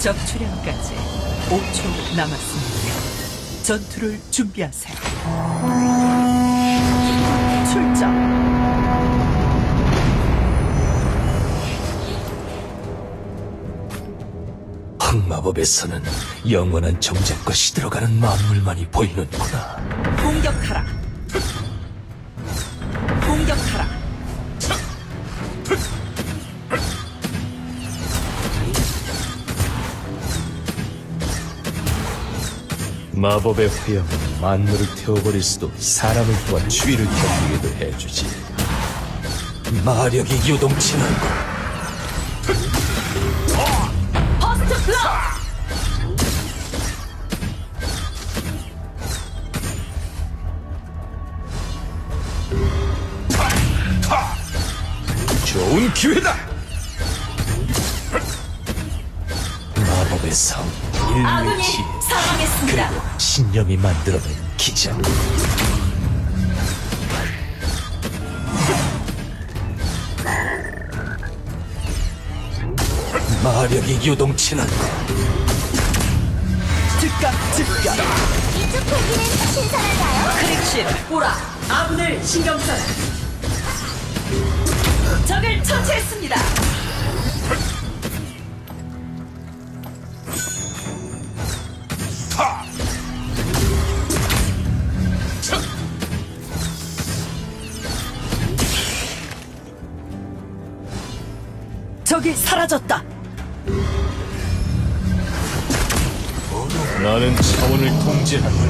적 출현까지 5초 남았습니다. 전투를 준비하세요. 출정. 흑마법에서는 영원한 정적과 시들어가는 만물만이 보이는구나. 공격하라. 공격하라. 마법의 화염은 만물을 태워버릴 수도 사람을 또한 추위를 견디게도 해주지. 마력이 요동치는 군. 버스트 블럭! 좋은 기회다! 마법의 성, 아군이 일류치, 사망했습니다. 그리고 신념이 만들어낸 기적. 마력이 요동치는 즉각 즉결. 이쪽 고기는 신선한가요? 크릭실, 오라, 아군을 신경 써라. 적을 처치했습니다. 적이 사라졌다. 나는 차원을 통제한다.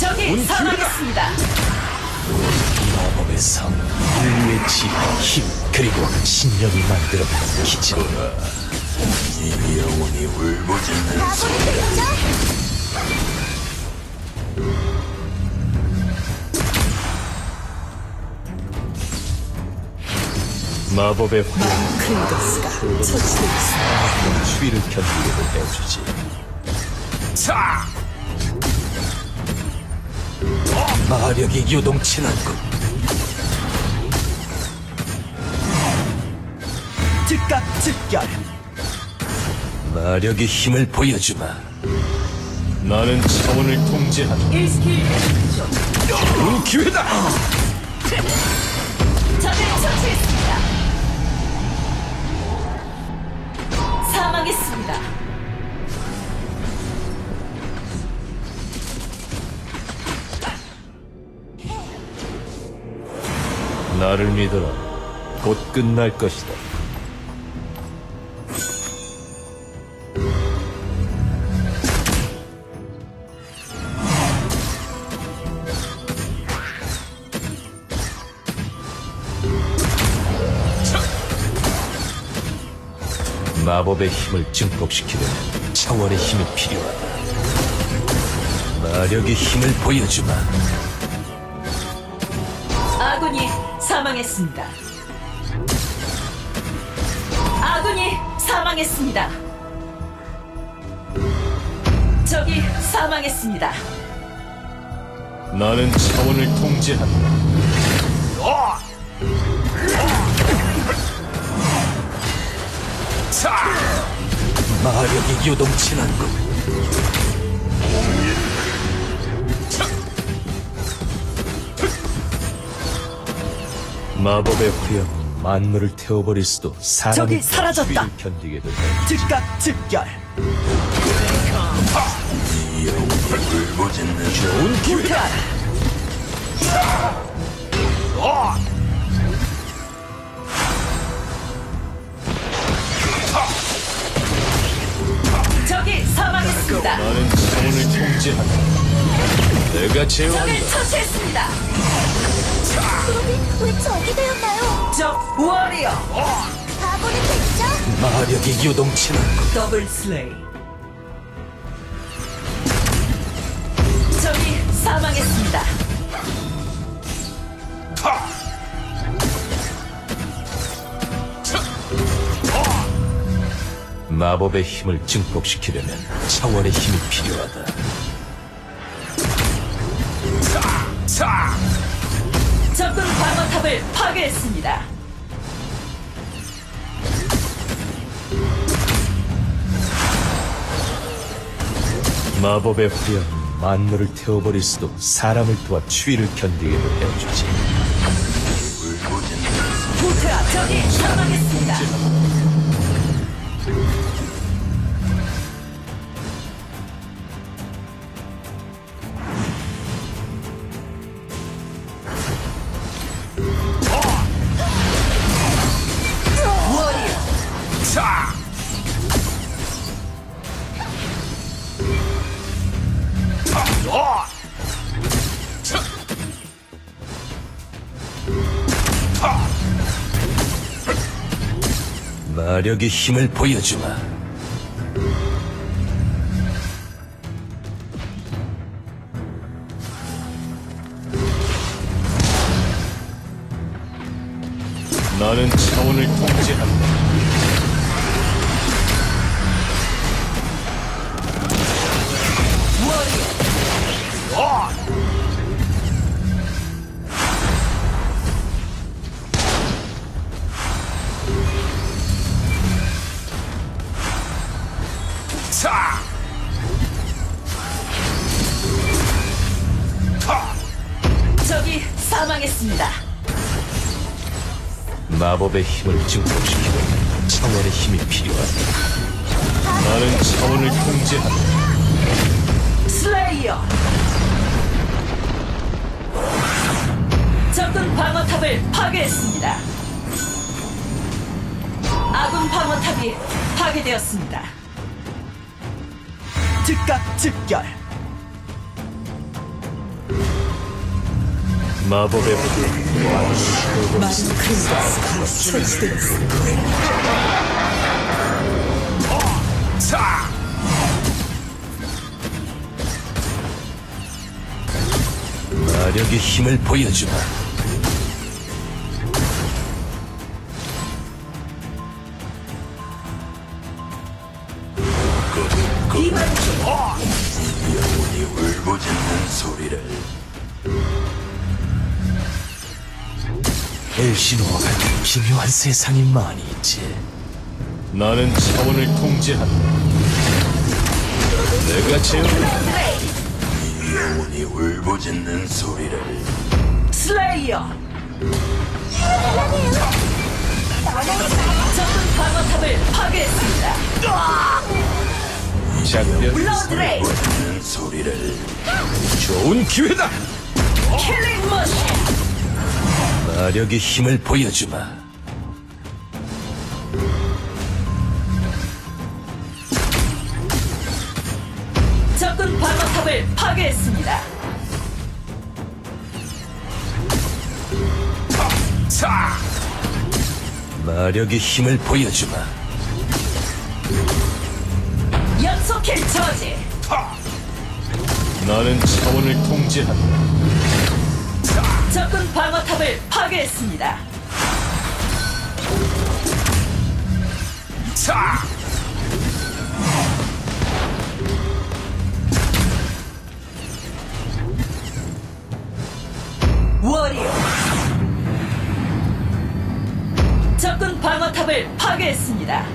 적이 사망했습니다. 마법의 성, 인류의 지혜, 힘, 그리고 신념이 만들어낸 기적. 이 영혼이 울부짖는 가보 마법의 화염은 크레이더스가 처치되고 있습니다. 추위를 견디게도 해주지. 자! 마력이 요동치는군. 즉각 즉결. 마력의 힘을 보여주마. 나는 차원을 통제한다. 1스킬 중. 좋은 기회다! 적을 처치했습니다. 사망했습니다. 나를 믿어라. 곧 끝날 것이다. 마법의 힘을 증폭시키려면 차원의 힘이 필요하다. 마력의 힘을 보여주마. 아군이 사망했습니다. 아군이 사망했습니다. 적이 사망했습니다. 나는 차원을 통제한다. 자! 마력이 요동치는 군. 마법의 화염은 만물을 태워버릴 수도 사람을 적이 사라졌다. 견디게도 해. 즉각 즉결. 좋은. 적 통제한다. 내가 적을 제어한다. 처치했습니다. 그룹이 왜 적이 되었나요? 적 워리어 가보는 됐죠? 마력이 요동치는군. 더블 슬레이. 적이 사망했습니다. 마법의 힘을 증폭시키려면 차원의 힘이 필요하다. 발사! 적군 방어탑을 파괴했습니다. 마법의 후련 만물을 태워버릴 수도 사람을 도와 추위를 견디게 해주지. 후퇴와 적이 사망했습니다. 마력의 힘을 보여주마. 나는 차원을 통제한다. 워리어 사망했습니다. 마법의 힘을 증폭시키려면 차원의 힘이 필요하다. 나는 차원을 통제한다. 슬레이어 적군 방어탑을 파괴했습니다. 아군 방어탑이 파괴되었습니다. 즉각 즉결 마법의 처치되었습니다. 마력의 힘을 보여주마. 엘시노와 같은 기묘한 세상이 많이 있지. 나는 차원을 통제한다. 내가 제어한다 영혼이 울부짖는 소리를. 슬레이어! 적군 방어탑을 파괴했습니다. 블러드레이! 울부짖는 소리를. 좋은 기회다! 킬링 머신 마력의 힘을 보여주마. 적군 방어탑을 파괴했습니다. 마력의 힘을 보여주마. 연속킬 저지. 나는 차원을 통제한다. 적군 방어탑을 파괴했습니다. 워리어 적군 방어탑을 파괴했습니다.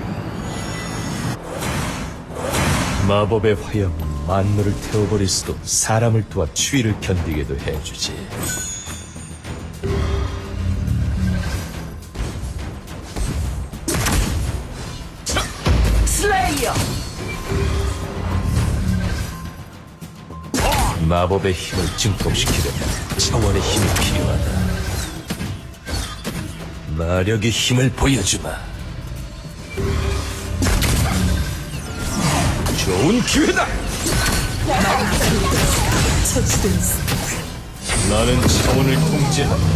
마법의 화염은 만물을 태워버릴 수도 사람을 도와 추위를 견디게도 해주지. 마법의 힘을 증폭시키려면 차원의 힘이 필요하다. 마력의 힘을 보여주마. 좋은 기회다! 나는 차원을 통제한다.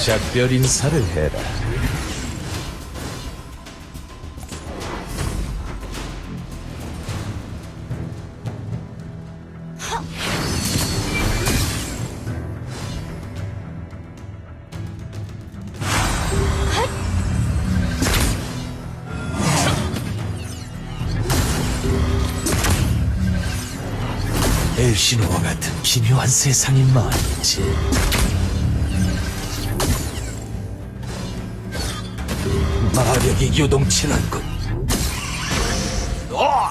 작별 인사를 해라. 엘시노와 같은 기묘한 세상인 말이지. 마력이 요동치는군. 어!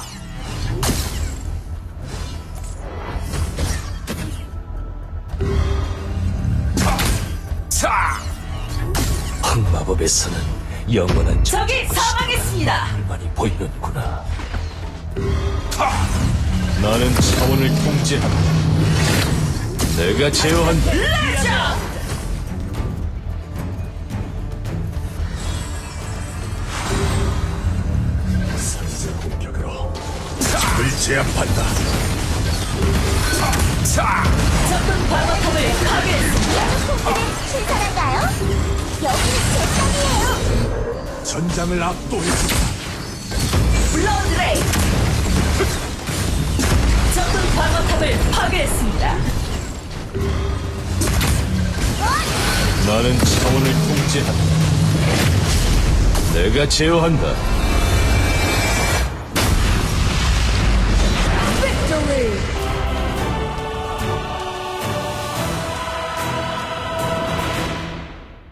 마법에서는 영원한 적이 사망했습니다. 불만이 보이는구나. 나는 차원을 통제한다. 내가 제어한다. 상세 공격으로 적을 제압한다. 적군 방어탑을 파괴했습니다. 신선한가요? 여기는 제 땅이에요. 전장을 압도해주다. 블러드 레이 나는 차원을 통제한다. 내가 제어한다.